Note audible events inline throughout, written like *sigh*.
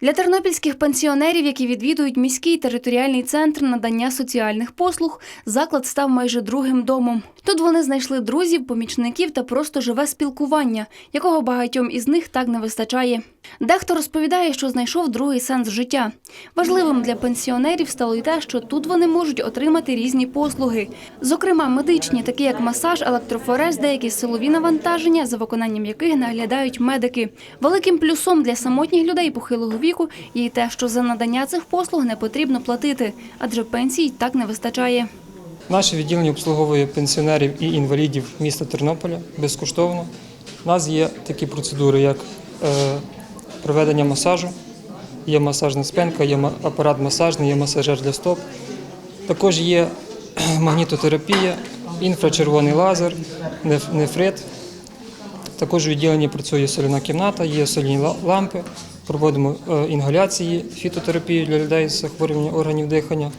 Для тернопільських пенсіонерів, які відвідують міський територіальний центр надання соціальних послуг, заклад став майже другим домом. Тут вони знайшли друзів, помічників та просто живе спілкування, якого багатьом із них так не вистачає. Дехто розповідає, що знайшов другий сенс життя. Важливим для пенсіонерів стало й те, що тут вони можуть отримати різні послуги, зокрема медичні, такі як масаж, електрофорез, деякі силові навантаження, за виконанням яких наглядають медики. Великим плюсом для самотніх людей похилого віку є й те, що за надання цих послуг не потрібно платити, адже пенсій так не вистачає. Наше відділення обслуговує пенсіонерів і інвалідів міста Тернополя безкоштовно. У нас є такі процедури, як е, проведення масажу, є масажна спинка, є апарат масажний, є масажер для стоп. Також є *clears throat* магнітотерапія, інфрачервоний лазер, нефрит. Також у відділенні працює соляна кімната, є соляні лампи, проводимо е, інгаляції, фітотерапію для людей з захворюванням органів дихання.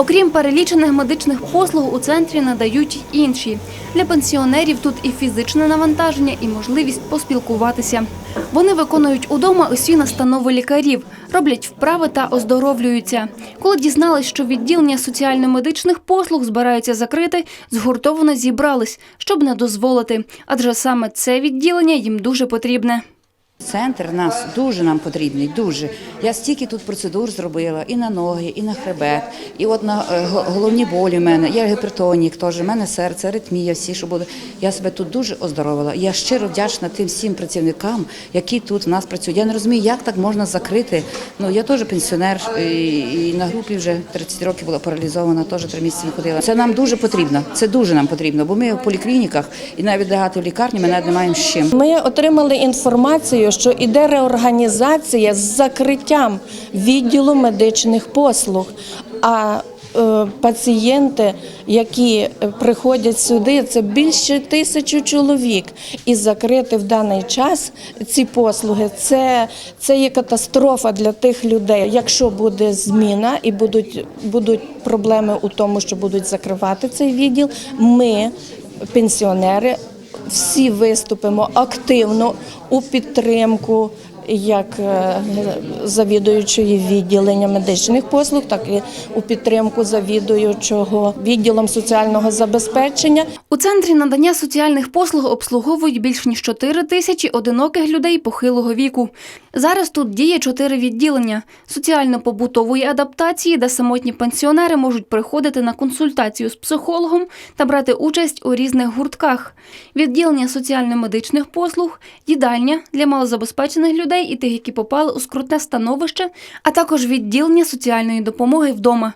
Окрім перелічених медичних послуг, у центрі надають інші. Для пенсіонерів тут і фізичне навантаження, і можливість поспілкуватися. Вони виконують удома усі настанови лікарів, роблять вправи та оздоровлюються. Коли дізнались, що відділення соціально-медичних послуг збираються закрити, згуртовано зібрались, щоб не дозволити, адже саме це відділення їм дуже потрібне. Центр нас дуже нам потрібний, дуже. Я стільки тут процедур зробила і на ноги, і на хребет, і от на е, головні болі в мене. Я гіпертонік теж, в мене серце, аритмія, всі, що буде. Я себе тут дуже оздоровила. Я щиро вдячна тим всім працівникам, які тут в нас працюють. Я не розумію, як так можна закрити. Ну я теж пенсіонер і, на групі вже 30 років була паралізована, теж три місяці не ходила. Це нам дуже потрібно. Це дуже нам потрібно, бо ми в поліклініках і навіть лягати в лікарні ми навіть не маємо з чим. Ми отримали інформацію, що іде реорганізація з закриттям відділу медичних послуг. А е, пацієнти, які е, приходять сюди, це більше тисячі чоловік. І закрити в даний час ці послуги це, це є катастрофа для тих людей. Якщо буде зміна і будуть, будуть проблеми у тому, що будуть закривати цей відділ, ми, пенсіонери, всі виступимо активно у підтримку як е, завідуючої відділення медичних послуг, так і у підтримку завідуючого відділом соціального забезпечення. У центрі надання соціальних послуг обслуговують більш ніж 4 тисячі одиноких людей похилого віку. Зараз тут діє чотири відділення соціально-побутової адаптації, де самотні пенсіонери можуть приходити на консультацію з психологом та брати участь у різних гуртках. Відділення соціально-медичних послуг, їдальня для малозабезпечених людей і тих, які попали у скрутне становище, а також відділення соціальної допомоги вдома.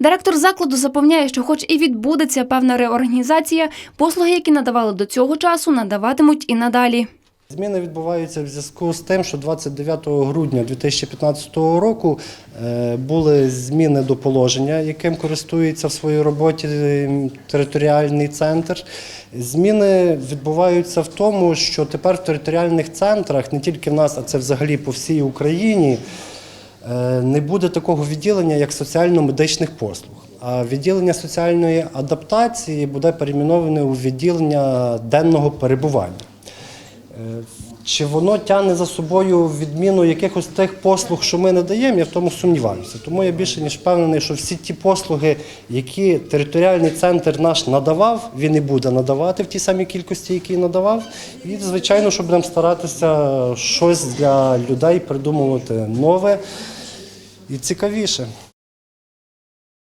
Директор закладу запевняє, що, хоч і відбудеться певна реорганізація, послуги, які надавали до цього часу, надаватимуть і надалі. Зміни відбуваються в зв'язку з тим, що 29 грудня 2015 року е, були зміни до положення, яким користується в своїй роботі територіальний центр. Зміни відбуваються в тому, що тепер в територіальних центрах, не тільки в нас, а це взагалі по всій Україні, е, не буде такого відділення, як соціально-медичних послуг. А відділення соціальної адаптації буде перейменоване у відділення денного перебування. Чи воно тягне за собою відміну якихось тих послуг, що ми надаємо, я в тому сумніваюся. Тому я більше ніж впевнений, що всі ті послуги, які територіальний центр наш надавав, він і буде надавати в тій самій кількості, які надавав. І, звичайно, що будемо старатися щось для людей придумувати нове і цікавіше.